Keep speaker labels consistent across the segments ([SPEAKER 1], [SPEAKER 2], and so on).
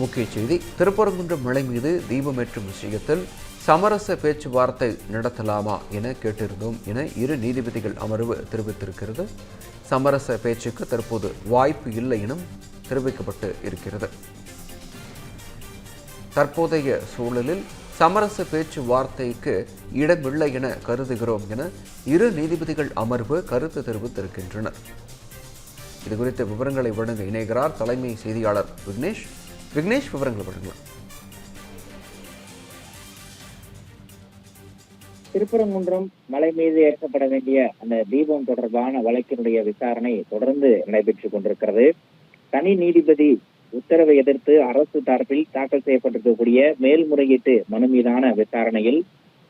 [SPEAKER 1] முக்கிய செய்தி. திருப்பரங்குன்றம் மலை மீது தீபமேற்றும் விஷயத்தில் சமரச பேச்சுவார்த்தை நடத்தலாமா என கேட்டிருந்தோம் என இரு நீதிபதிகள் அமர்வு தெரிவித்திருக்கிறது. சமரச பேச்சுக்கு தற்போது வாய்ப்பு இல்லை எனும் தெரிவிக்கப்பட்டு இருக்கிறது. தற்போதைய சூழலில் சமரச பேச்சுவார்த்தைக்கு இடமில்லை என கருதுகிறோம் என இரு நீதிபதிகள் அமர்வு கருத்து தெரிவித்திருக்கின்றனர். இதுகுறித்த விவரங்களை வழங்க இணைகிறார் தலைமை செய்தியாளர் விக்னேஷ். விக்னேஷ் விவரங்களை வழங்கலாம்
[SPEAKER 2] திருப்பரங்குன்றம் மலை மீது ஏற்றப்பட வேண்டிய அந்த தீபம் தொடர்பான வழக்கினுடைய விசாரணை தொடர்ந்து நடைபெற்றுக் கொண்டிருக்கிறது. தனி நீதிபதி உத்தரவை எதிர்த்து அரசு தரப்பில் தாக்கல் செய்யப்பட்டிருக்கக்கூடிய மேல்முறையீட்டு மனு மீதான விசாரணையில்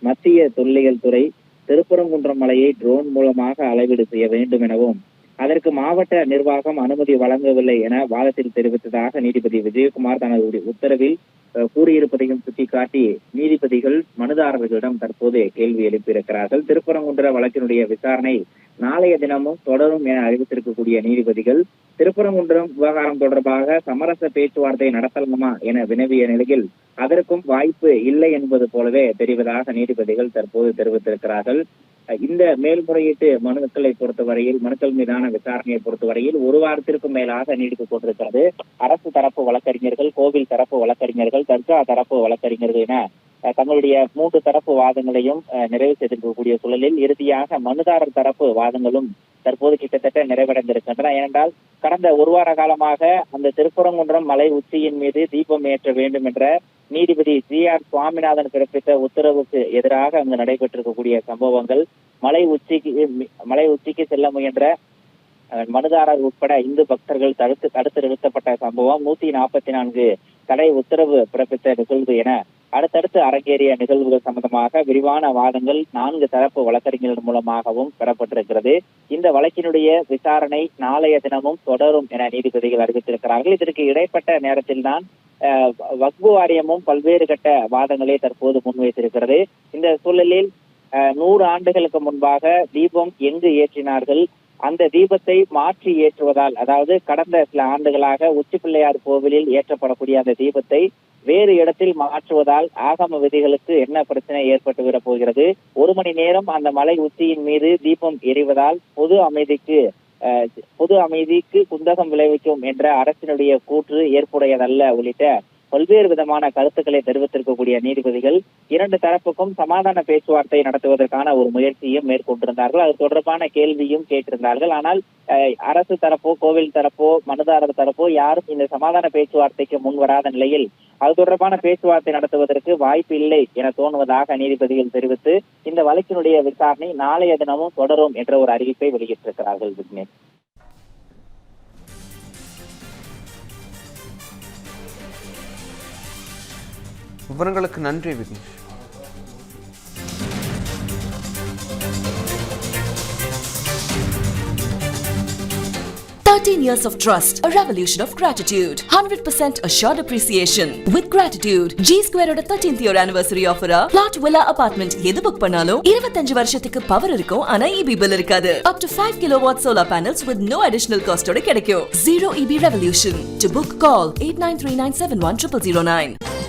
[SPEAKER 2] மத்திய தொல்லியல் துறை திருப்பரங்குன்றம் மலையை ட்ரோன் மூலமாக அளவீடு செய்ய வேண்டும் எனவும் அதற்கு மாவட்ட நிர்வாகம் அனுமதி வழங்கவில்லை என வாதத்தில் தெரிவித்ததாக நீதிபதி விஜயகுமார் தனது உத்தரவில் கூறியிருப்பதையும் சுட்டிக்காட்டி நீதிபதிகள் மனுதாரர்களிடம் தற்போது கேள்வி எழுப்பியிருக்கிறார்கள். திருப்பரங்குன்ற வழக்கினுடைய விசாரணை நாளைய தினமும் தொடரும் என அறிவித்திருக்கக்கூடிய நீதிபதிகள் திருப்பரங்குன்றம் விவகாரம் தொடர்பாக சமரச பேச்சுவார்த்தை நடத்தலாமா என வினவிய நிலையில் அதற்கும் வாய்ப்பு இல்லை என்பது போலவே தெரிவதாக நீதிபதிகள் தற்போது தெரிவித்திருக்கிறார்கள். இந்த மேல்முறையீட்டு மனுக்களை பொறுத்தவரையில் மனுக்கள் மீதான விசாரணையை பொறுத்தவரையில் ஒரு வாரத்திற்கும் மேலாக நீடித்துக் கொண்டிருக்கிறது அரசு தரப்பு வழக்கறிஞர்கள் கோவில் தரப்பு வழக்கறிஞர்கள் தர்கா தரப்பு வழக்கறிஞர்கள் என தங்களுடைய மூன்று தரப்பு வாதங்களையும் அஹ், நிறைவு செய்திருக்கக்கூடிய சூழலில் இறுதியாக மனுதாரர் தரப்பு வாதங்களும் தற்போது கிட்டத்தட்ட நிறைவடைந்திருக்கின்றன. ஏனென்றால் கடந்த ஒரு வார காலமாக அந்த திருப்பரங்குன்றம் மலை உச்சியின் மீது தீபம் ஏற்ற வேண்டும் என்ற நீதிபதி ஜி ஆர் சுவாமிநாதன் பிறப்பித்த உத்தரவுக்கு எதிராக அங்கு நடைபெற்றிருக்கக்கூடிய சம்பவங்கள் மலை உச்சிக்கு மலை உச்சிக்கு செல்ல முயன்ற மனுதாரர் உட்பட இந்து பக்தர்கள் தடுத்து தடுத்து நிறுத்தப்பட்ட சம்பவம் நூத்தி நாற்பத்தி நான்கு தடை உத்தரவு பிறப்பித்த நிகழ்வு என அடுத்தடுத்து அரங்கேறிய நிகழ்வுகள் சம்பந்தமாக விரிவான வாதங்கள் நான்கு தரப்பு வழக்கறிஞர்கள் மூலமாகவும் பெறப்பட்டிருக்கிறது. இந்த வழக்கினுடைய விசாரணை நாளைய தினமும் தொடரும் என நீதிபதிகள் அறிவித்திருக்கிறார்கள். இதற்கு இடைப்பட்ட நேரத்தில்தான் வக்பு வாரியமும் பல்வேறு கட்ட வாதங்களை தற்போது முன்வைத்திருக்கிறது. இந்த சூழலில் அஹ், நூறு ஆண்டுகளுக்கு முன்பாக தீபம் எங்கு ஏற்றினார்கள்? அந்த தீபத்தை மாற்றி ஏற்றுவதால் அதாவது கடந்த சில ஆண்டுகளாக உச்சி பிள்ளையார் கோவிலில் ஏற்றப்படக்கூடிய அந்த தீபத்தை வேறு இடத்தில் மாற்றுவதால் ஆகம விதிகளுக்கு என்ன பிரச்சனை ஏற்பட்டு விட போகிறது? ஒரு மணி நேரம் அந்த மலை உச்சியின் மீது தீபம் எரிவதால் பொது அமைதிக்கு பொது அமைதிக்கு குந்தகம் விளைவிக்கும் என்ற அரசினுடைய கூற்று ஏற்புடையதல்ல உள்ளிட்ட பல்வேறு விதமான கருத்துக்களை தெரிவித்திருக்கக்கூடிய நீதிபதிகள் இரண்டு தரப்புக்கும் சமாதான பேச்சுவார்த்தை நடத்துவதற்கான ஒரு முயற்சியும் மேற்கொண்டிருந்தார்கள். அது தொடர்பான கேள்வியும் கேட்டிருந்தார்கள். ஆனால் அஹ், அரசு தரப்போ கோவில் தரப்போ மனுதாரர் தரப்போ யாரும் இந்த சமாதான பேச்சுவார்த்தைக்கு முன் வராத நிலையில் அது தொடர்பான பேச்சுவார்த்தை நடத்துவதற்கு வாய்ப்பு இல்லை என தோணுவதாக நீதிபதிகள் தெரிவித்து இந்த வழக்கினுடைய விசாரணை நாளைய தினமும் தொடரும் என்ற ஒரு அறிவிப்பை வெளியிட்டிருக்கிறார்கள் விக்னேஷ்.
[SPEAKER 1] விவரங்களுக்கு நன்றி Vignesh
[SPEAKER 3] Thirteen years of trust, a revolution of gratitude, 100% assured appreciation. With gratitude, G Square ஓட 13th year anniversary offer plot villa apartment எது புக் பண்ணாலும் 25 வருஷத்துக்கு பவர் இருக்கும் ஆனா EB bill இருக்காது. Up to 5 kilowatt solar panels with no additional cost ஓட கிடைக்கும். Zero EB revolution. To book, call 8939710009.